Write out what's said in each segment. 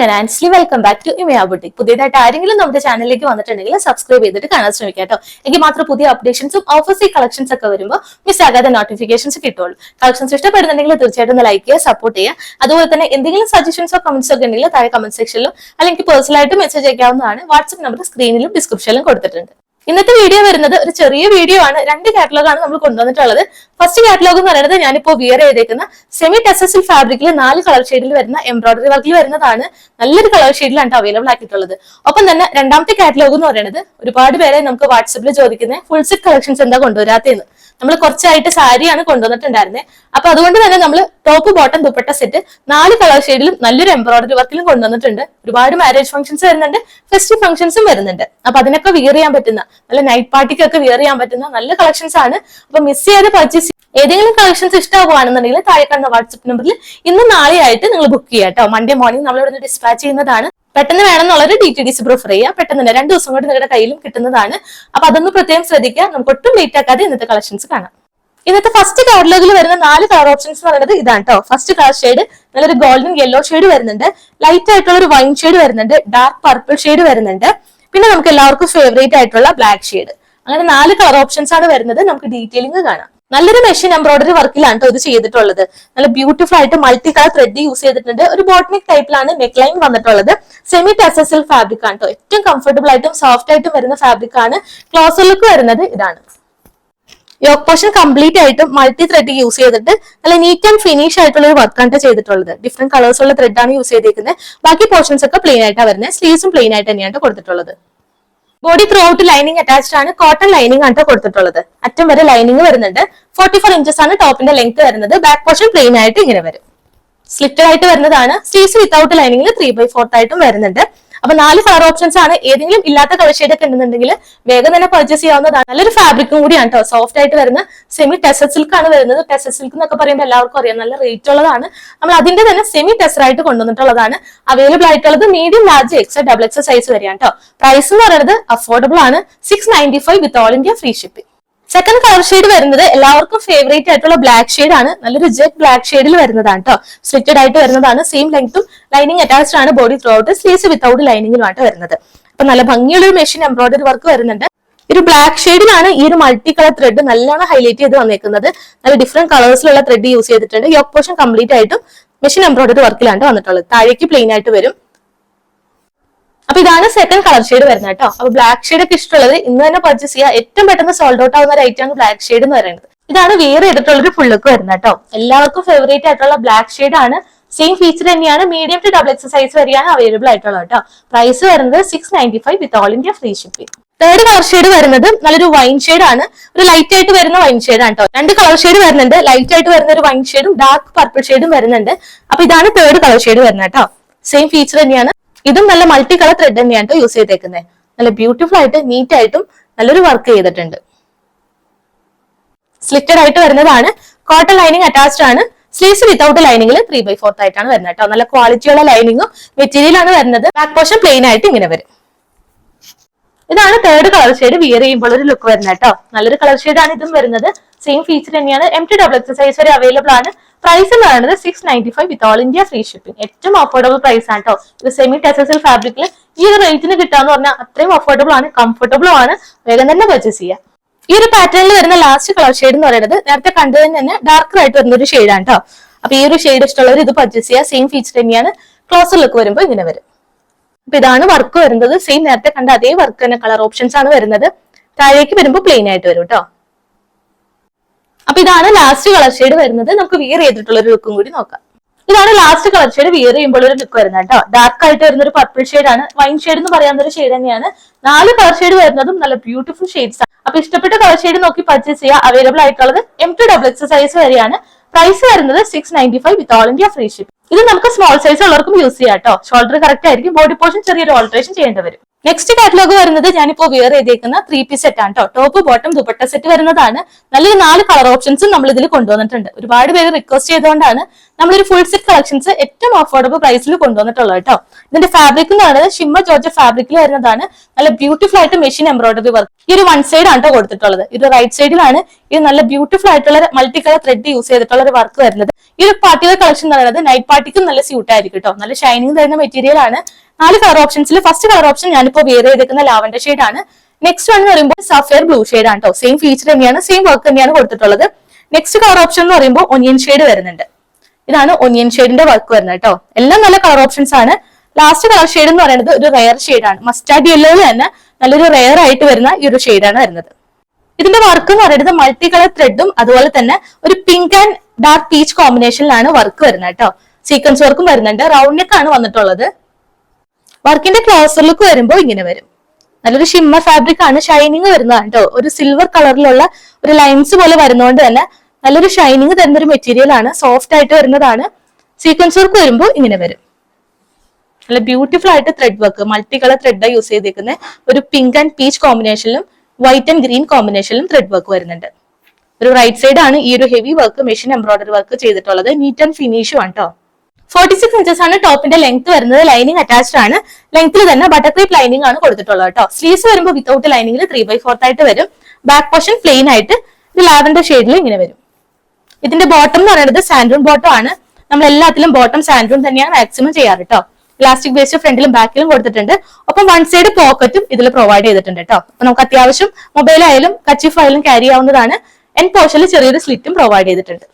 ഞാൻ Ansly. Welcome back to Imaya boutique പുതിയതായിട്ട് ആരെങ്കിലും നമ്മുടെ ചാനലിലേക്ക് വന്നിട്ടുണ്ടെങ്കിൽ സബ്സ്ക്രൈബ് ചെയ്തിട്ട് കാണാൻ ശ്രമിക്കാം കേട്ടോ. എനിക്ക് മാത്രം പുതിയ അപ്ഡേഷൻസും ഓഫേഴ്സ് കളക്ഷൻസ് ഒക്കെ വരുമ്പോൾ മിസ് ആകാതെ നോട്ടിഫിക്കേഷൻസ് കിട്ടുള്ളൂ കളക്ഷൻസ് ഇഷ്ടപ്പെടുന്നുണ്ടെങ്കിൽ തീർച്ചയായിട്ടും ഒന്ന് ലൈക്ക് ചെയ്യുക സപ്പോർട്ട് ചെയ്യുക. അതുപോലെ തന്നെ എന്തെങ്കിലും സജഷൻസോ കമന്റ്സോ ഒക്കെ ഉണ്ടെങ്കിൽ താഴെ കമന്റ് സെക്ഷനിലും അല്ലെങ്കിൽ പേഴ്സണലായിട്ട് മെസ്സേജ് അയക്കാവുന്നതാണ്. വാട്സ്ആപ്പ് നമ്പർ സ്ക്രീനിലും ഡിസ്ക്രിപ്ഷനിലും കൊടുത്തിട്ടുണ്ട്. ഇന്നത്തെ വീഡിയോ വരുന്നത് ഒരു ചെറിയ വീഡിയോ ആണ്. രണ്ട് കാറ്റലോഗാണ് നമ്മൾ കൊണ്ടുവന്നിട്ടുള്ളത്. ഫസ്റ്റ് കാറ്റലോഗ് എന്ന് പറയുന്നത് ഞാനിപ്പോ വിയർ ചെയ്തേക്കുന്ന സെമി ടെസസിൽ ഫാബ്രിക്കിൽ നാല് കളർ ഷെയ്ഡിൽ വരുന്ന എംബ്രോയിഡറി വർക്കിൽ വരുന്നതാണ് നല്ലൊരു കളർ ഷെയ്ഡിലാണ് അവൈലബിൾ ആക്കിയിട്ടുള്ളത്. ഒപ്പം തന്നെ രണ്ടാമത്തെ കാറ്റലോഗ് എന്ന് പറയുന്നത് ഒരുപാട് പേരെ നമുക്ക് വാട്സപ്പിൽ ചോദിക്കുന്ന ഫുൾ സെറ്റ് കളക്ഷൻസ് എന്താ കൊണ്ടുവരാത്തതെന്ന്? നമ്മൾ കുറച്ചായിട്ട് സാരിയാണ് കൊണ്ടുവന്നിട്ടുണ്ടായിരുന്നത് അപ്പൊ അതുകൊണ്ട് തന്നെ നമ്മൾ ടോപ്പ് ബോട്ടം ദുപ്പട്ട സെറ്റ് നാല് കളർ ഷെയ്ഡിലും നല്ലൊരു എംബ്രോയിഡറി വർക്കിലും കൊണ്ടുവന്നിട്ടുണ്ട്. ഒരുപാട് മാരേജ് ഫംഗ്ഷൻസ് വരുന്നുണ്ട് ഫെസ്റ്റീവ് ഫംഗ്ഷൻസും വരുന്നുണ്ട്. അപ്പൊ അതിനൊക്കെ വിയർ ചെയ്യാൻ പറ്റുന്ന നല്ല നൈറ്റ് പാർട്ടിക്ക് പാർട്ടിക്കൊക്കെ വിയർ ചെയ്യാൻ പറ്റുന്ന നല്ല കളക്ഷൻസ് ആണ്. അപ്പൊ മിസ് ചെയ്ത് പർച്ചേസ് ഏതെങ്കിലും കളക്ഷൻസ് ഇഷ്ടമാവുകയാണെന്നുണ്ടെങ്കിൽ താഴെ കാണുന്ന വാട്സ്ആപ്പ് നമ്പറിൽ ഇന്ന് നാളെ ആയിട്ട് നിങ്ങൾ ബുക്ക് ചെയ്യാം കേട്ടോ. മൺഡേ മോർണിംഗ് നമ്മൾ ഇവിടെ ഡിസ്പാച്ച് ചെയ്യുന്നതാണ്. പെട്ടെന്ന് വേണമെന്നുള്ളൊരു D T D C prefer ചെയ്യുക പെട്ടെന്ന് തന്നെ രണ്ട് ദിവസം കൊണ്ട് നിങ്ങളുടെ കയ്യിലും കിട്ടുന്നതാണ്. അപ്പൊ അതൊന്ന് പ്രത്യേകം ശ്രദ്ധിക്കുക. നമുക്ക് ഒട്ടും ലേറ്റ് ആക്കാതെ ഇന്നത്തെ കളക്ഷൻസ് കാണാം. ഇന്നത്തെ ഫസ്റ്റ് കാറ്റലോഗിൽ വരുന്ന നാല് കളർ ഓപ്ഷൻസ് എന്ന് പറയുന്നത് ഇതാണ് കേട്ടോ ഫസ്റ്റ് കളർ ഷെയ്ഡ് നല്ലൊരു ഗോൾഡൻ യെല്ലോ ഷെയ്ഡ് വരുന്നുണ്ട്. ലൈറ്റ് ആയിട്ടുള്ള ഒരു വൈൻ ഷെയ്ഡ് വരുന്നുണ്ട്. ഡാർക്ക് പർപ്പിൾ ഷെയ്ഡ് വരുന്നുണ്ട്. പിന്നെ നമുക്ക് എല്ലാവർക്കും ഫേവറേറ്റ് ആയിട്ടുള്ള ബ്ലാക്ക് ഷെയ്ഡ് അങ്ങനെ നാല് കളർ ഓപ്ഷൻസ് ആണ് വരുന്നത്. നമുക്ക് ഡീറ്റെയിലിംഗ് കാണാം. നല്ലൊരു മെഷീൻ എംബ്രോയിഡറി വർക്കിലാണ് ഇത് ചെയ്തിട്ടുള്ളത്. നല്ല ബ്യൂട്ടിഫുൾ ആയിട്ട് മൾട്ടി കളർ ത്രെഡ് യൂസ് ചെയ്തിട്ടുണ്ട്. ഒരു ബോട്ടണിക് ടൈപ്പിലാണ് നെക്ക് ലൈൻ വന്നിട്ടുള്ളത്. സെമി ടെസസിൽ ഫാബ്രിക് ആണ് കേട്ടോ ഏറ്റവും കംഫർട്ടബിൾ ആയിട്ടും സോഫ്റ്റ് ആയിട്ടും വരുന്ന ഫാബ്രിക് ആണ്. ക്ലോസർ ലുക്ക് വരുന്നത് ഇതാണ്. യോക്ക് പോർഷൻ കംപ്ലീറ്റ് ആയിട്ട് മൾട്ടി ത്രെഡ് യൂസ് ചെയ്തിട്ട് നല്ല നീറ്റ് ആൻഡ് ഫിനിഷ് ആയിട്ടുള്ള ഒരു വർക്കാണ് ചെയ്തിട്ടുള്ളത്. ഡിഫറെന്റ് കളേഴ്സ് ഉള്ള ത്രെഡ് ആണ് യൂസ് ചെയ്തിരിക്കുന്നത് ബാക്കി പോർഷൻസ് ഒക്കെ പ്ലെയിൻ ആയിട്ടാണ് വരുന്നത് സ്ലീവ്സും പ്ലെയിൻ ആയിട്ട് തന്നെയാണ് കൊടുത്തിട്ടുള്ളത്. Body throughout lining attached ആണ്. കോട്ടൺ ലൈനിങ് ആണ് കൊടുത്തിട്ടുള്ളത്. അറ്റം വരെ ലൈനിങ് വരുന്നുണ്ട്. ഫോർട്ടി ഫോർ ഇഞ്ചസ് ആണ് ടോപ്പിന്റെ ലെങ്ത് വരുന്നത്. ബാക്ക് പോർഷൻ പ്ലെയിൻ ആയിട്ട് ഇങ്ങനെ വരും. സ്ലിറ്റഡ് ആയിട്ട് വരുന്നതാണ്. സ്ലീവ്സ് വിത്തൗട്ട് ലൈനിങ്ങിൽ ത്രീ ബൈ ഫോർത്ത് ആയിട്ടും വരുന്നുണ്ട്. അപ്പൊ നാല് കളർ ഓപ്ഷൻസ് ആണ്. ഏതെങ്കിലും ഇല്ലാത്ത കളർ ഷെയ്ഡ് ഒക്കെ ഉണ്ടെന്നുണ്ടെങ്കിൽ വേഗം തന്നെ പർച്ചേസ് ചെയ്യാവുന്നതാണ്. നല്ലൊരു ഫാബ്രിക്കും കൂടിയാണ് കേട്ടോ സോഫ്റ്റ് ആയിട്ട് വരുന്ന സെമി ടെസർ സിൽക്ക് ആണ് വരുന്നത്. ടെസർ സിൽക്ക് എന്നൊക്കെ പറയുമ്പോൾ എല്ലാവർക്കും അറിയാം. നല്ല റേറ്റ് ഉള്ളതാണ്. നമ്മൾ അതിന്റെ തന്നെ സെമി ടെസർ ആയിട്ട് കൊണ്ടുവന്നിട്ടുള്ളതാണ്. അവൈലബിൾ ആയിട്ടുള്ളത് medium large X double X size വരെയാണ് കേട്ടോ പ്രൈസ് എന്ന് പറയുന്നത് അഫോർഡബിൾ ആണ്. Six ninety five with all India free shipping second colour shade വരുന്നത് എല്ലാവർക്കും ഫേവറേറ്റ് ആയിട്ടുള്ള ബ്ലാക്ക് ഷെയ്ഡ് ആണ്. നല്ലൊരു ജെറ്റ് ബ്ലാക്ക് ഷെയ്ഡിൽ വരുന്നതാണ് കേട്ടോ സ്ട്രിക്റ്റഡ് ആയിട്ട് വരുന്നതാണ്. സെയിം ലെങ്ത്തും ലൈനിങ് അറ്റാച്ച്ഡ് ആണ് body throughout sleeves without ലൈനിങ്ങിലുമായിട്ട് വരുന്നത്. അപ്പൊ നല്ല ഭംഗിയുള്ള മെഷീൻ എംബ്രോയിഡറി വർക്ക് വരുന്നുണ്ട്. ഒരു ബ്ലാക്ക് ഷെയ്ഡിലാണ് ഈ ഒരു മൾട്ടി കളർ ത്രെഡ് നല്ലോണം ഹൈലൈറ്റ് ചെയ്ത് വന്നേക്കുന്നത്. നല്ല ഡിഫറെന്റ് കളേഴ്സിലുള്ള ത്രെഡ് യൂസ് ചെയ്തിട്ടുണ്ട്. യോക്ക് പോർഷൻ കംപ്ലീറ്റ് ആയിട്ടും മെഷീൻ എംബ്രോയിഡറി വർക്കിലാണ് വന്നിട്ടുള്ളത്. താഴേക്ക് പ്ലെയിൻ ആയിട്ട് വരും. അപ്പൊ ഇതാണ് സെക്കൻഡ് കളർ ഷെയ്ഡ് വരുന്നത് കേട്ടോ അപ്പൊ ബ്ലാക്ക് ഷെയ്ഡ് ഒക്കെ ഇഷ്ടമുള്ളത് ഇന്ന് തന്നെ പർച്ചേസ് ചെയ്യുക ഏറ്റവും പെട്ടെന്ന് സോൾഡ് ഔട്ട് ആവുന്ന ഒരു ഐറ്റം ആണ് ബ്ലാക്ക് ഷെയ്ഡ് എന്ന് പറയുന്നത്. ഇതാണ് വേറെ ചെയ്തിട്ടുള്ള ഒരു ഫുള്ളുക്ക് വരുന്നത് കേട്ടോ എല്ലാവർക്കും ഫേവറേറ്റ് ആയിട്ടുള്ള ബ്ലാക്ക് ഷെയ്ഡ് ആണ്. സെയിം ഫീച്ചർ തന്നെയാണ്. Medium to double X size വരെയാണ് അവൈലബിൾ ആയിട്ടുള്ളത് കേട്ടോ പ്രൈസ് വരുന്നത് six ninety five with all India free shipping third colour shade വരുന്നത് നല്ലൊരു വൈൻ ഷെയ്ഡ് ആണ്. ഒരു ലൈറ്റ് ആയിട്ട് വരുന്ന വൈൻ ഷെയ്ഡ് ആണ് കേട്ടോ രണ്ട് കളർ ഷെയ്ഡ് വരുന്നുണ്ട്. ലൈറ്റ് ആയിട്ട് വരുന്ന ഒരു വൈൻ ഷെയ്ഡും ഡാർക്ക് പർപ്പിൾ ഷെയ്ഡും വരുന്നുണ്ട്. അപ്പൊ ഇതാണ് തേർഡ് കളർ ഷെയ്ഡ് വരുന്നത് കേട്ടോ സെയിം ഫീച്ചർ തന്നെയാണ്. ഇതും നല്ല മൾട്ടി കളർ ത്രെഡ് തന്നെയാണ് യൂസ് ചെയ്തേക്കുന്നത് നല്ല ബ്യൂട്ടിഫുൾ ആയിട്ട് നീറ്റ് ആയിട്ടും നല്ലൊരു വർക്ക് ചെയ്തിട്ടുണ്ട്. സ്ലിറ്റഡ് ആയിട്ട് വരുന്നതാണ്. കോട്ടൺ ലൈനിങ് അറ്റാച്ച്ഡ് ആണ്. സ്ലീവ്സ് വിത്തൗട്ട് ലൈനിങ്ങിൽ ത്രീ ബൈ ഫോർത്ത് ആയിട്ടാണ് വരുന്നത് കേട്ടോ നല്ല ക്വാളിറ്റിയുള്ള ലൈനിങ്ങും മെറ്റീരിയലാണ് വരുന്നത്. ബാക്ക് പോർഷൻ പ്ലെയിൻ ആയിട്ട് ഇങ്ങനെ വരും. ഇതാണ് തേർഡ് കളർ ഷെയ്ഡ് വിയർ ചെയ്യുമ്പോൾ ഒരു ലുക്ക് വരുന്നത് കേട്ടോ നല്ലൊരു കളർ ഷെയ്ഡാണ് ഇതും വരുന്നത്. സെയിം ഫീച്ചർ തന്നെയാണ് M to double X size വരെ അവൈലബിൾ ആണ്. പ്രൈസ് എന്ന് പറയുന്നത് six ninety five with all India free shipping ഏറ്റവും അഫോർഡബിൾ പ്രൈസ് ആണ് കേട്ടോ ഇത് സെമി ടെസസിൽ ഫാബ്രിക്കിൽ ഈ ഒരു റേറ്റിന് കിട്ടാന്ന് പറഞ്ഞാൽ അത്രയും അഫോർഡബിൾ ആണ് കംഫർട്ടബിളും ആണ്. വേഗം തന്നെ പർച്ചേസ് ചെയ്യാം. ഈ ഒരു പാറ്റേണിൽ വരുന്ന ലാസ്റ്റ് കളർ ഷെയ്ഡ് എന്ന് പറയുന്നത് നേരത്തെ കണ്ടതിന് തന്നെ ഡാർക്കർ ആയിട്ട് വരുന്ന ഒരു ഷെയ്ഡാണ് കേട്ടോ അപ്പൊ ഈ ഒരു ഷെയ്ഡ് ഇഷ്ടമുള്ളവർ ഇത് പർച്ചേസ് ചെയ്യുക സെയിം ഫീച്ചർ തന്നെയാണ് ക്ലോസർ ലുക്ക് വരുമ്പോൾ ഇങ്ങനെ വരും. അപ്പൊ ഇതാണ് വർക്ക് വരുന്നത്. സെയിം നേരത്തെ കണ്ട അതേ വർക്ക് തന്നെ കളർ ഓപ്ഷൻസ് ആണ് വരുന്നത്. താഴേക്ക് വരുമ്പോൾ പ്ലെയിൻ ആയിട്ട് വരും കേട്ടോ അപ്പൊ ഇതാണ് ലാസ്റ്റ് കളർ ഷെയ്ഡ് വരുന്നത്. നമുക്ക് വിയർ ചെയ്തിട്ടുള്ള ഒരു ലുക്കും കൂടി നോക്കാം. ഇതാണ് ലാസ്റ്റ് കളർ ഷെയ്ഡ് വിയർ ചെയ്യുമ്പോൾ ഒരു ലുക്ക് വരുന്നത് കേട്ടോ. ഡാർക്ക് ആയിട്ട് വരുന്ന ഒരു പർപ്പിൾ ഷെയ്ഡ് ആണ്. വൈൻ ഷെയ്ഡ് എന്ന് പറയാവുന്ന ഒരു ഷെയ്ഡ് തന്നെയാണ്. നാല് കളർ ഷെയ്ഡ് വരുന്നതും നല്ല ബ്യൂട്ടിഫുൾ ഷെയ്ഡ്സ് ആണ്. അപ്പൊ ഇഷ്ടപ്പെട്ട കളർ ഷെയ്ഡ് നോക്കി പർച്ചേസ് ചെയ്യുക. അവൈലബിൾ ആയിട്ടുള്ളത് M to double X size വരെയാണ്. പ്രൈസ് വരുന്നത് six ninety five with all India free ship ഇത് നമുക്ക് സ്മോൾ സൈസ് ഉള്ളവർക്കും യൂസ് ചെയ്യാം കേട്ടോ. ഷോൾഡർ കറക്റ്റ് ആയിരിക്കും. ബോഡി പോർഷൻ ചെറിയൊരു ഓൾട്രേഷൻ ചെയ്യേണ്ടി വരും. നെക്സ്റ്റ് കാറ്റലോഗ് വരുന്നത് ഞാനിപ്പോ വിയർ ചെയ്തേക്കുന്ന ത്രീ പീസ് സെറ്റ് ആണ് കേട്ടോ ടോപ്പ് ബോട്ടം ദുപ്പട്ട സെറ്റ് വരുന്നതാണ്. നല്ലൊരു നാല് കളർ ഓപ്ഷൻസും നമ്മൾ ഇതിൽ കൊണ്ടുവന്നിട്ടുണ്ട്. ഒരുപാട് പേര് റിക്വസ്റ്റ് ചെയ്തുകൊണ്ടാണ് നമ്മളൊരു ഫുൾ സെറ്റ് കളക്ഷൻസ് ഏറ്റവും അഫോർഡബിൾ പ്രൈസിൽ കൊണ്ടുവന്നിട്ടുള്ളത് കേട്ടോ. ഇതിന്റെ ഫാബ്രിക് എന്ന് പറയുന്നത് ഷിമ്മ ജോർജ് ഫാബ്രിക്കിൽ വരുന്നതാണ്. നല്ല ബ്യൂട്ടിഫുൾ ആയിട്ട് മെഷീൻ എംബ്രോയിഡറി വർക്ക് ഈ ഒരു വൺ സൈഡ് ആണ് കൊടുത്തിട്ടുള്ളത്. ഇത് റൈറ്റ് സൈഡിലാണ് ഇത് നല്ല ബ്യൂട്ടിഫുൾ ആയിട്ടുള്ള മൾട്ടി കളർ ത്രെഡ് യൂസ് ചെയ്തിട്ടുള്ള ഒരു വർക്ക് വരുന്നത്. ഈ ഒരു പാർട്ടിയുടെ കളക്ഷൻ എന്ന് പറയുന്നത് നൈറ്റ് പാർട്ടിക്കും നല്ല സ്യൂട്ട് ആയിരിക്കും കേട്ടോ നല്ല ഷൈനിങ് തരുന്ന മെറ്റീരിയൽ ആണ്. നാല് കളർ ഓപ്ഷൻസിൽ ഫസ്റ്റ് കളർ ഓപ്ഷൻ ഞാനിപ്പോ വേറെ ചെയ്തേക്കുന്ന ലാവൻഡർ ഷെയ്ഡ് ആണ്. നെക്സ്റ്റ് വൺ എന്ന് പറയുമ്പോൾ സഫയർ ബ്ലൂ ഷെയ്ഡ് ആണ് കേട്ടോ സെയിം ഫീച്ചർ തന്നെയാണ് സെയിം വർക്ക് തന്നെയാണ് കൊടുത്തിട്ടുള്ളത്. നെക്സ്റ്റ് കളർ ഓപ്ഷൻ എന്ന് പറയുമ്പോൾ ഒനിയൻ ഷെയ്ഡ് വരുന്നുണ്ട്. ഇതാണ് ഒനിയൻ ഷെയ്ഡിന്റെ വർക്ക് വരുന്നത് കേട്ടോ എല്ലാം നല്ല കളർ ഓപ്ഷൻസ് ആണ്. ലാസ്റ്റ് കളർ ഷെയ്ഡ് എന്ന് പറയുന്നത് ഒരു റയർ ഷെയ്ഡ് ആണ്. മസ്റ്റാർഡ് യെല്ലോ തന്നെ നല്ലൊരു റയർ ആയിട്ട് വരുന്ന ഈ ഒരു ഷെയ്ഡാണ് വരുന്നത്. ഇതിന്റെ വർക്ക് എന്ന് പറയുന്നത് മൾട്ടി കളർ ത്രെഡും അതുപോലെ തന്നെ ഒരു പിങ്ക് ആൻഡ് ഡാർക്ക് പീച്ച് കോമ്പിനേഷനിലാണ് വർക്ക് വരുന്നത് കേട്ടോ സീക്വൻസ് വർക്കും വരുന്നുണ്ട്. റൗണ്ട് നെക്ക് ആണ് വന്നിട്ടുള്ളത്. വർക്കിന്റെ ക്ലോസർ ലുക്ക് വരുമ്പോൾ ഇങ്ങനെ വരും. നല്ലൊരു ഷിമ്മർ ഫാബ്രിക് ആണ് ഷൈനിങ് വരുന്നതാണ് കേട്ടോ ഒരു സിൽവർ കളറിലുള്ള ഒരു ലൈൻസ് പോലെ വരുന്നതുകൊണ്ട് തന്നെ നല്ലൊരു ഷൈനിങ് തരുന്ന ഒരു മെറ്റീരിയൽ ആണ്. സോഫ്റ്റ് ആയിട്ട് വരുന്നതാണ്. സീക്വൻസ് വർക്ക് വരുമ്പോൾ ഇങ്ങനെ വരും. നല്ല ബ്യൂട്ടിഫുൾ ആയിട്ട് thread work multi colour thread use ചെയ്തേക്കുന്നത് ഒരു പിങ്ക് ആൻഡ് പീച്ച് കോമ്പിനേഷനിലും വൈറ്റ് ആൻഡ് ഗ്രീൻ കോമ്പിനേഷനിലും ത്രെഡ് വർക്ക് വരുന്നുണ്ട്. ഒരു റൈറ്റ് സൈഡ് ആണ് ഈ ഒരു heavy work machine embroidery work ചെയ്തിട്ടുള്ളത്. നീറ്റ് ആൻഡ് ഫിനിഷും ആണ് കേട്ടോ ഫോർട്ടി സിക്സ് ഇഞ്ചസ് ആണ് ടോപ്പിന്റെ ലെങ്ത് വരുന്നത്. ലൈനിങ് അറ്റാച്ച്ഡ് ആണ്. ലെങ്ത്തിൽ തന്നെ ബട്ടർ ക്രീപ്പ് ലൈനിങ് ആണ് കൊടുത്തിട്ടുള്ളത് കേട്ടോ സ്ലീവ്സ് വരുമ്പോൾ വിത്തൗട്ട് ലൈനിങ്ങിൽ ത്രീ ബൈ ഫോർത്ത് ആയിട്ട് വരും. ബാക്ക് പോർഷൻ പ്ലെയിൻ ആയിട്ട്. ഒരു ലാവൻഡർ ഷെയ്ഡിൽ ഇങ്ങനെ വരും. ഇതിന്റെ ബോട്ടം എന്ന് പറയുന്നത് സാൻഡ്രൂൺ ബോട്ടം ആണ്. നമ്മൾ എല്ലാത്തിലും ബോട്ടം സാൻഡ്രൂൺ തന്നെയാണ് മാക്സിമം ചെയ്യാറ് കേട്ടോ ഇലാസ്റ്റിക് ബേസ് ഫ്രണ്ടിലും ബാക്കിലും കൊടുത്തിട്ടുണ്ട്. ഒപ്പം വൺ സൈഡ് പോക്കറ്റും ഇതിൽ പ്രൊവൈഡ് ചെയ്തിട്ടുണ്ട് കേട്ടോ അപ്പൊ നമുക്ക് അത്യാവശ്യം മൊബൈലായാലും കച്ചി ആയാലും ക്യാരി ആവുന്നതാണ്. എൻ പോർഷനിൽ ചെറിയൊരു സ്ലിറ്റും പ്രൊവൈഡ് ചെയ്തിട്ടുണ്ട്.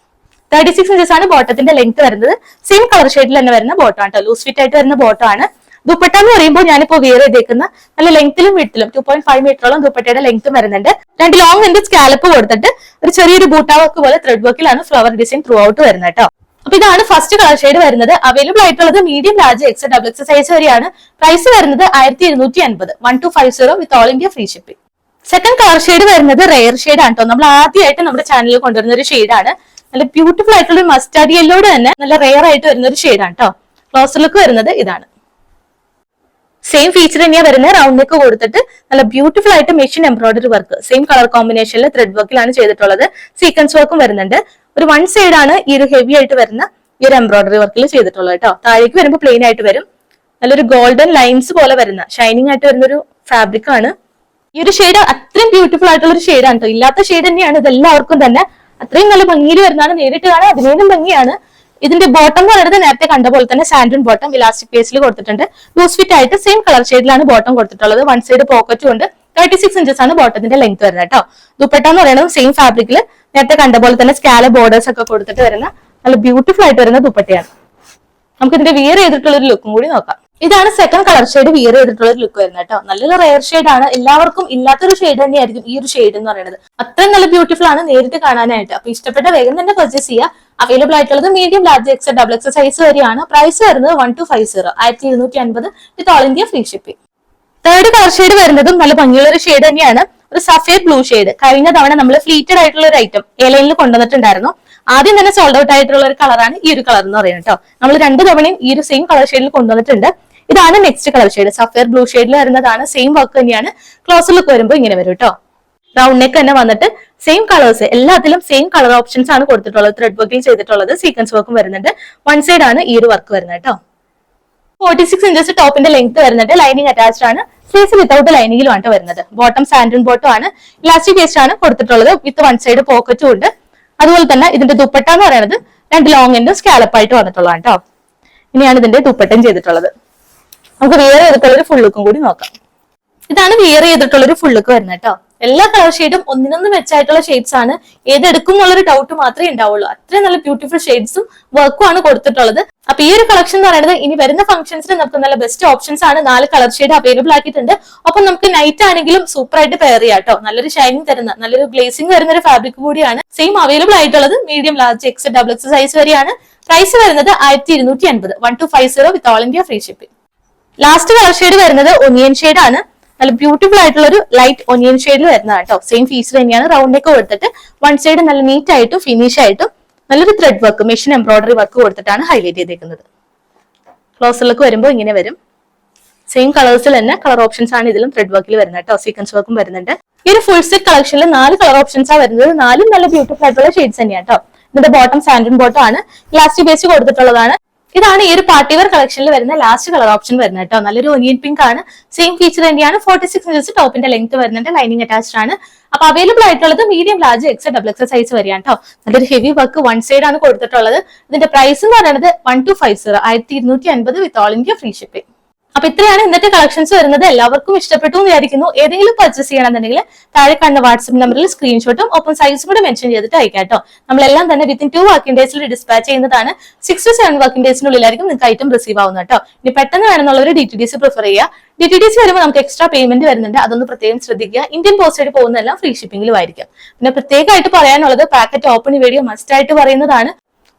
തേർട്ടി സിക്സ് ഇഞ്ചസ് ആണ് ബോട്ടത്തിന്റെ ലെങ്ത് വരുന്നത്. സെയിം കളർ ഷെയ്ഡിൽ തന്നെ വരുന്ന ബോട്ടം ആണ് ലൂസ് ഫിറ്റ് ആയിട്ട് വരുന്ന ബോട്ടം ആണ്. ദുപ്പട്ട എന്ന് പറയുമ്പോൾ ഞാനിപ്പോ വിയർ ചെയ്തേക്കുന്ന നല്ല ലെങ്ത്തിലും വിട്ടിലും ടു പോയിന്റ് ഫൈവ് മീറ്ററോളം ദുപ്പട്ടയുടെ ലെങ്ത്തും വരുന്നുണ്ട്. രണ്ട് ലോങ് എൻഡ് സ്കാലപ്പ് കൊടുത്തിട്ട് ഒരു ചെറിയൊരു ബൂട്ടാ വർക്ക് പോലെ ത്രെഡ് വർക്കിലാണ് ഫ്ലവർ ഡിസൈൻ ത്രൂ ഔട്ട് വരുന്നത് കേട്ടോ അപ്പൊ ഇതാണ് ഫസ്റ്റ് കളർ ഷെയ്ഡ് വരുന്നത്. അവൈലബിൾ ആയിട്ടുള്ളത് medium large X double X size വരെയാണ്. പ്രൈസ് വരുന്നത് ആയിരത്തി ഇരുന്നൂറ്റി അൻപത് one two five zero with all India free shipping second colour shade വരുന്നത് റെയർ ഷെയ്ഡ് ആണ് കേട്ടോ നമ്മൾ ആദ്യമായിട്ട് നമ്മുടെ ചാനലിൽ കൊണ്ടുവരുന്ന ഒരു ഷെയ്ഡാണ് നല്ല ബ്യൂട്ടിഫുൾ ആയിട്ടുള്ള മസ്റ്റാർഡ് യെല്ലോട് തന്നെ നല്ല റെയർ ആയിട്ട് വരുന്ന ഒരു ഷെയ്ഡാണ് കേട്ടോ ക്ലോസർ ലുക്ക് വരുന്നത് ഇതാണ്. സെയിം ഫീച്ചർ തന്നെയാണ് വരുന്നത്. റൗണ്ട് നെക്ക് കൊടുത്തിട്ട് നല്ല ബ്യൂട്ടിഫുൾ ആയിട്ട് machine embroidery work same colour കോമ്പിനേഷനിൽ ത്രെഡ് വർക്കിലാണ് ചെയ്തിട്ടുള്ളത്. സീക്വൻസ് വർക്കും വരുന്നുണ്ട്. ഒരു വൺ സൈഡ് ആണ് ഈ ഒരു ഹെവി ആയിട്ട് വരുന്ന ഈ ഒരു എംബ്രോയിഡറി വർക്കിൽ ചെയ്തിട്ടുള്ളത് കേട്ടോ. താഴേക്ക് വരുമ്പോൾ പ്ലെയിൻ ആയിട്ട് വരും. നല്ലൊരു ഗോൾഡൻ ലൈൻസ് പോലെ വരുന്ന ഷൈനിങ് ആയിട്ട് വരുന്ന ഒരു ഫാബ്രിക് ആണ്. ഈ ഒരു ഷെയ്ഡ് അത്രയും ബ്യൂട്ടിഫുൾ ആയിട്ടുള്ള ഒരു ഷെയ്ഡാണ് കേട്ടോ ഇല്ലാത്ത ഷെയ്ഡ് തന്നെയാണ്. ഇതെല്ലാവർക്കും തന്നെ അത്രയും നല്ല ഭംഗിയിൽ വരുന്നതാണ്. നേരിട്ട് കാണാൻ അതിനേലും ഭംഗിയാണ്. ഇതിന്റെ ബോട്ടം എന്ന് പറയുന്നത് നേരത്തെ കണ്ട പോലെ തന്നെ സാൻഡൻ ബോട്ടം ഇലാസ്റ്റിക് പേസിൽ കൊടുത്തിട്ടുണ്ട്. ലൂസ് ഫിറ്റ് ആയിട്ട് സെയിം കളർ ഷെയ്ഡിലാണ് ബോട്ടം കൊടുത്തിട്ടുള്ളത്. വൺ സൈഡ് പോക്കറ്റും ഉണ്ട്. തേർട്ടി സിക്സ് ഇഞ്ചസ് ആണ് ബോട്ടത്തിന്റെ ലെങ്ത് വരുന്നത് കേട്ടോ. ദുപ്പട്ട എന്ന് പറയുന്നത് സെയിം ഫാബ്രിക്കിൽ നേരത്തെ കണ്ട പോലെ തന്നെ സ്കാല ബോർഡേഴ്സ് ഒക്കെ കൊടുത്തിട്ട് വരുന്ന നല്ല ബ്യൂട്ടിഫുൾ ആയിട്ട് വരുന്ന ദുപ്പട്ടയാണ്. നമുക്ക് ഇതിന്റെ വിയർ ചെയ്തിട്ടുള്ള ഒരു ലുക്കും കൂടി നോക്കാം. ഇതാണ് സെക്കൻഡ് കളർ ഷെയ്ഡ് വിയർ ചെയ്തിട്ടുള്ള ഒരു ലുക്ക് വരുന്നത് കേട്ടോ. നല്ലൊരു റെയർ ഷെയ്ഡ് ആണ്. എല്ലാവർക്കും ഇല്ലാത്തൊരു ഷെയ്ഡ് തന്നെയായിരിക്കും ഈ ഒരു ഷെയ്ഡ് എന്ന് പറയുന്നത്. അത്രയും നല്ല ബ്യൂട്ടിഫുൾ ആണ് നേരിട്ട് കാണാനായിട്ട്. അപ്പൊ ഇഷ്ടപ്പെട്ട വേഗം തന്നെ പർച്ചേസ് ചെയ്യുക. അവൈലബിൾ ആയിട്ടുള്ളത് medium large X double X size വരെയാണ്. പ്രൈസ് വരുന്നത് വൺ ടു ഫൈവ് സീറോ ആയിരത്തി ഇരുന്നൂറ്റി അൻപത് with all India free shipping third colour shade വരുന്നതും നല്ല ഭംഗിയുള്ള ഒരു ഷെയ്ഡ് തന്നെയാണ് ഒരു സഫേർ ബ്ലൂ ഷെയ്ഡ് കഴിഞ്ഞ തവണ നമ്മൾ ഫ്ലീറ്റഡ് ആയിട്ടുള്ള ഒരു ഐറ്റം എലൈനിൽ കൊണ്ടുവന്നിട്ടുണ്ടായിരുന്നു. ആദ്യം തന്നെ സോൾഡ് ഔട്ട് ആയിട്ടുള്ള ഒരു കളറാണ് ഈ ഒരു കളർ എന്ന് പറയുന്നത് കേട്ടോ. നമ്മൾ രണ്ട് തവണയും ഈ ഒരു സെയിം കളർ ഷെയ്ഡിൽ കൊണ്ടുവന്നിട്ടുണ്ട്. ഇതാണ് next colour shade sapphire blue ഷെയ്ഡിൽ വരുന്നതാണ്. സെയിം വർക്ക് തന്നെയാണ്. ക്ലോസർ ലുക്ക് വരുമ്പോൾ ഇങ്ങനെ വരും കേട്ടോ റൗണ്ട് നെക്ക് തന്നെ വന്നിട്ട് സെയിം കളേഴ്സ് എല്ലാത്തിലും സെയിം കളർ ഓപ്ഷൻസ് ആണ് കൊടുത്തിട്ടുള്ളത്. ത്രെഡ് വർക്കിംഗ് ചെയ്തിട്ടുള്ളത്. സീക്വൻസ് വർക്കും വരുന്നുണ്ട്. വൺ സൈഡ് ആണ് ഈ ഒരു വർക്ക് വരുന്നത് കേട്ടോ ഫോർട്ടി സിക്സ് ഇഞ്ചസ് ടോപ്പിന്റെ ലെങ്ത് വരുന്നുണ്ട്. ലൈനിങ് അറ്റാച്ച്ഡ് ആണ്. സ്ലീവ്സ് വിത്തൗട്ട് ലൈനിങ്ങിലും ആണ് വരുന്നത്. ബോട്ടം സാൻഡൂൺ ബോട്ടം ആണ്. ഇലാസ്റ്റിക് വേസ്റ്റ് ആണ് കൊടുത്തിട്ടുള്ളത്. വിത്ത് വൺ സൈഡ് പോക്കറ്റും ഉണ്ട്. അതുപോലെ തന്നെ ഇതിന്റെ ദുപ്പട്ട എന്ന് പറയുന്നത് രണ്ട് ലോങ്ങിന്റെ സ്കാലപ്പായിട്ട് വന്നിട്ടുള്ളതാണ് കേട്ടോ ഇനിയാണ് ഇതിന്റെ ദുപ്പട്ടം ചെയ്തിട്ടുള്ളത്. നമുക്ക് വിയർ ചെയ്തിട്ടുള്ള ഒരു ഫുൾ ലുക്കും കൂടി നോക്കാം. ഇതാണ് വിയർ ചെയ്തിട്ടുള്ള ഒരു ഫുൾ ലുക്ക് വരുന്നത് കേട്ടോ എല്ലാ കളർ ഷെയ്ഡും ഒന്നിനൊന്ന് വെച്ചായിട്ടുള്ള ഷെയ്ഡ്സ് ആണ്. ഏതെടുക്കും എന്നുള്ളൊരു ഡൗട്ട് മാത്രമേ ഉണ്ടാവുള്ളൂ. അത്രയും നല്ല ബ്യൂട്ടിഫുൾ ഷെയ്ഡ്സും വർക്കും ആണ് കൊടുത്തിട്ടുള്ളത്. അപ്പൊ ഈ ഒരു കളക്ഷൻ എന്ന് പറയുന്നത് ഇനി വരുന്ന ഫംഗ്ഷൻസിന് നമുക്ക് നല്ല ബെസ്റ്റ് ഓപ്ഷൻസ് ആണ്. നാല് കളർ ഷെയ്ഡ് അവൈലബിൾ ആക്കിയിട്ടുണ്ട്. അപ്പൊ നമുക്ക് നൈറ്റ് ആണെങ്കിലും സൂപ്പർ ആയിട്ട് പെയർ ചെയ്യാം കേട്ടോ നല്ലൊരു ഷൈനിങ് തരുന്ന നല്ലൊരു ഗ്ലേസിംഗ് വരുന്ന ഒരു ഫാബ്രിക് കൂടിയാണ്. സെയിം അവൈലബിൾ ആയിട്ടുള്ളത് medium large X double X size വരെയാണ്. പ്രൈസ് വരുന്നത് ആയിരത്തി ഇരുന്നൂറ്റി അൻപത്. One two five zero with all India free shipping last colour shade വരുന്നത് ഒനിയൻ ഷെയ്ഡ് ആണ്. നല്ല ബ്യൂട്ടിഫുൾ ആയിട്ടുള്ള ഒരു ലൈറ്റ് ഒനിയൻ ഷെയ്ഡിൽ വരുന്നതാണ് കേട്ടോ സെയിം ഫീച്ചർ തന്നെയാണ്. റൗണ്ട് ഒക്കെ കൊടുത്തിട്ട് വൺ സൈഡ് നല്ല നീറ്റ് ആയിട്ടും ഫിനിഷ് ആയിട്ടും നല്ലൊരു thread work machine embroidery work കൊടുത്തിട്ടാണ് ഹൈലൈറ്റ് ചെയ്തേക്കുന്നത്. ക്ലോസിലേക്ക് വരുമ്പോൾ ഇങ്ങനെ വരും. സെയിം കളേഴ്സിൽ തന്നെ കളർ ഓപ്ഷൻസ് ആണ് ഇതിലും ത്രെഡ് വർക്കിൽ വരുന്നത് കേട്ടോ സീക്വൻസ് വർക്കും വരുന്നുണ്ട്. ഈ ഒരു ഫുൾ സെറ്റ് കളക്ഷനിൽ നാല് കളർ ഓപ്ഷൻസ് ആ വരുന്നത്. നാലും നല്ല ബ്യൂട്ടിഫുൾ ആയിട്ടുള്ള ഷെയ്ഡ്സ് തന്നെയാണ് കേട്ടോ ഇതിന്റെ ബോട്ടം സാൻഡൻ ബോട്ടം ആണ്. ഇലാസ്റ്റിക് ബേസ് കൊടുത്തിട്ടുള്ളതാണ്. ഇതാണ് ഈ ഒരു പാർട്ടിവർ കളക്ഷനിൽ വരുന്ന ലാസ്റ്റ് കളർ ഓപ്ഷൻ വരുന്നത് കേട്ടോ. നല്ലൊരു ഒനിയൻ പിങ്ക് ആണ്. സെയിം ഫീച്ചർ തന്നെയാണ് ഫോർട്ടി സിക്സ് ഇഞ്ചസ് ടോപ്പിന്റെ ലെങ്ത് വരുന്നുണ്ട്. ലൈനിങ് അറ്റാച്ച്ഡ് ആണ്. അപ്പൊ അവൈലബിൾ ആയിട്ടുള്ളത് medium large X double X size വരികയാണ് കേട്ടോ. നല്ലൊരു ഹെവി വർക്ക് വൺ സൈഡ് ആണ് കൊടുത്തിട്ടുള്ളത്. ഇതിന്റെ പ്രൈസ് എന്ന് പറയുന്നത് വൺ ടു ഫൈവ് സീറോ ആയിരത്തി ഇരുന്നൂറ്റി അൻപത് with all India free shipping അപ്പൊ ഇത്രയാണ് ഇന്നത്തെ കളക്ഷൻസ് വരുന്നത്. എല്ലാവർക്കും ഇഷ്ടപ്പെട്ടു എന്ന് വിചാരിക്കുന്നു. ഏതെങ്കിലും പർച്ചേസ് ചെയ്യണമെന്നുണ്ടെങ്കിൽ താഴെ കാണുന്ന വാട്സ്ആപ്പ് നമ്പറിൽ സ്ക്രീൻഷോട്ടും ഒപ്പം സൈസും കൂടെ മെൻഷൻ ചെയ്തിട്ട് അയക്കാട്ടോ കേട്ടോ. നമ്മളെല്ലാം തന്നെ വിത്തിൻ ടു വർക്കിംഗ് ഡേയ്സിൽ ഡിസ്പാച്ച് ചെയ്യുന്നതാണ്. സിക്സ് ടു സെവൻ വർക്കിംഗ് ഡേയ്സിനുള്ളിലായിരിക്കും നിങ്ങൾക്ക് ഐറ്റം റിസീവ് ആവുന്നത് കേട്ടോ. ഇനി പെട്ടെന്ന് വേണമെന്നുള്ളവർ D T D C prefer ചെയ്യുക. ഡി ടി ഡി സി വരുമ്പോൾ നമുക്ക് എക്സ്ട്രാ പേയ്മെന്റ് വരുന്നുണ്ട്. അതൊന്ന് പ്രത്യേകം ശ്രദ്ധിക്കുക. ഇന്ത്യൻ പോസ്റ്റ് ആയിട്ട് പോകുന്നതെല്ലാം ഫ്രീ ഷിപ്പിംഗിലും ആയിരിക്കും. പിന്നെ പ്രത്യേകമായിട്ട് പറയാനുള്ളത് പാക്കറ്റ് ഓപ്പൺ വീഡിയോ മസ്റ്റ് ആയിട്ട് പറയുന്നതാണ്.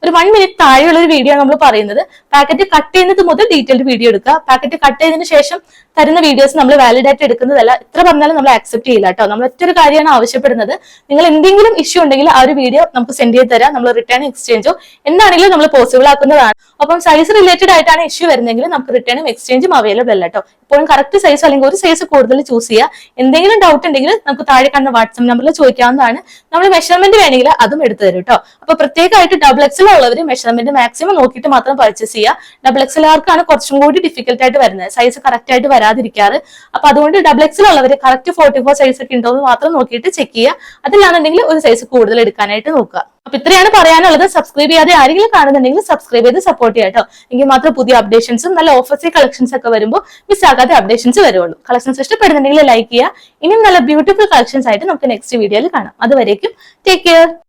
ഒരു വൺ മിനിറ്റ് താഴെയുള്ള ഒരു വീഡിയോ നമ്മൾ പറയുന്നത്. പാക്കറ്റ് കട്ട് ചെയ്യുന്നത് മുതൽ ഡീറ്റെയിൽഡ് വീഡിയോ എടുക്കുക. പാക്കറ്റ് കട്ട് ചെയ്തതിനു ശേഷം തരുന്ന വീഡിയോസ് നമ്മൾ വാലിഡ് ആയിട്ട് എടുക്കുന്നതല്ല. എത്ര പറഞ്ഞാലും നമ്മൾ അക്സെപ്റ്റ് ചെയ്യില്ല കേട്ടോ നമ്മൾ ഒറ്റ ഒരു കാര്യമാണ് ആവശ്യപ്പെടുന്നത്. നിങ്ങൾ എന്തെങ്കിലും ഇഷ്യൂ ഉണ്ടെങ്കിൽ ആ ഒരു വീഡിയോ നമുക്ക് സെൻഡ് ചെയ്ത് തരാം. നമ്മൾ റിട്ടേൺ എക്സ്ചേഞ്ചോ എന്താണെങ്കിലും നമ്മൾ പോസിബിൾ ആക്കുന്നതാണ്. അപ്പം സൈസ് റിലേറ്റഡ് ആയിട്ടാണ് ഇഷ്യൂ വരുന്നതെങ്കിൽ നമുക്ക് റിട്ടേണും എക്സ്ചേഞ്ചും അവൈലബിൾ അല്ല കേട്ടോ ഇപ്പോഴും കറക്റ്റ് സൈസ് അല്ലെങ്കിൽ ഒരു സൈസ് കൂടുതൽ ചൂസ് ചെയ്യുക. എന്തെങ്കിലും ഡൗട്ട് ഉണ്ടെങ്കിൽ നമുക്ക് താഴെ കാണുന്ന വാട്സ്ആപ്പ് നമ്പറിൽ ചോദിക്കാവുന്നതാണ്. നമ്മൾ മെഷർമെന്റ് വേണമെങ്കിൽ അതും എടുത്തു തരും കേട്ടോ അപ്പൊ പ്രത്യേകമായിട്ട് ഡബിൾ എക്സൽ ഉള്ളവർ മെഷർമെന്റ് മാക്സിമം നോക്കിയിട്ട് മാത്രം പർച്ചേസ് ചെയ്യുക. ഡബിൾ എക്സൽ ആർക്കാണ് കുറച്ചും കൂടി ഡിഫിക്കൽട്ട് ആയിട്ട് വരുന്നത്? സൈസ് കറക്റ്റ് ആയിട്ട് വരാതിരിക്കാറ്. അപ്പൊ അതുകൊണ്ട് ഡബിൾ എക്സൽ ഉള്ളവർ കറക്റ്റ് ഫോർട്ടി ഫോർ സൈസ് ഒക്കെ ഉണ്ടോ എന്ന് മാത്രം നോക്കിയിട്ട് ചെക്ക് ചെയ്യുക. അതിലാണെന്നുണ്ടെങ്കിൽ ഒരു സൈസ് കൂടുതൽ എടുക്കാനായിട്ട് നോക്കുക. അപ്പൊ ഇത്രയാണ് പറയാനുള്ളത്. സബ്സ്ക്രൈബ് ചെയ്യാതെ ആരെങ്കിലും കാണുന്നുണ്ടെങ്കിൽ സബ്സ്ക്രൈബ് ചെയ്ത് സപ്പോർട്ട് ചെയ്യാം കേട്ടോ. എങ്കിൽ മാത്രം പുതിയ അപ്ഡേഷൻസും നല്ല ഓഫേഴ്സ് കളക്ഷൻസ് ഒക്കെ വരുമ്പോൾ മിസ് ആകാതെ അപ്ഡേഷൻസ് വരുള്ളൂ കളക്ഷൻസ് ഇഷ്ടപ്പെടുന്നുണ്ടെങ്കിൽ ലൈക്ക് ചെയ്യുക. ഇനിയും നല്ല ബ്യൂട്ടിഫുൾ കളക്ഷൻസ് ആയിട്ട് നമുക്ക് നെക്സ്റ്റ് വീഡിയോയിൽ കാണാം. അതുവരേക്കും ടേക്ക് കെയർ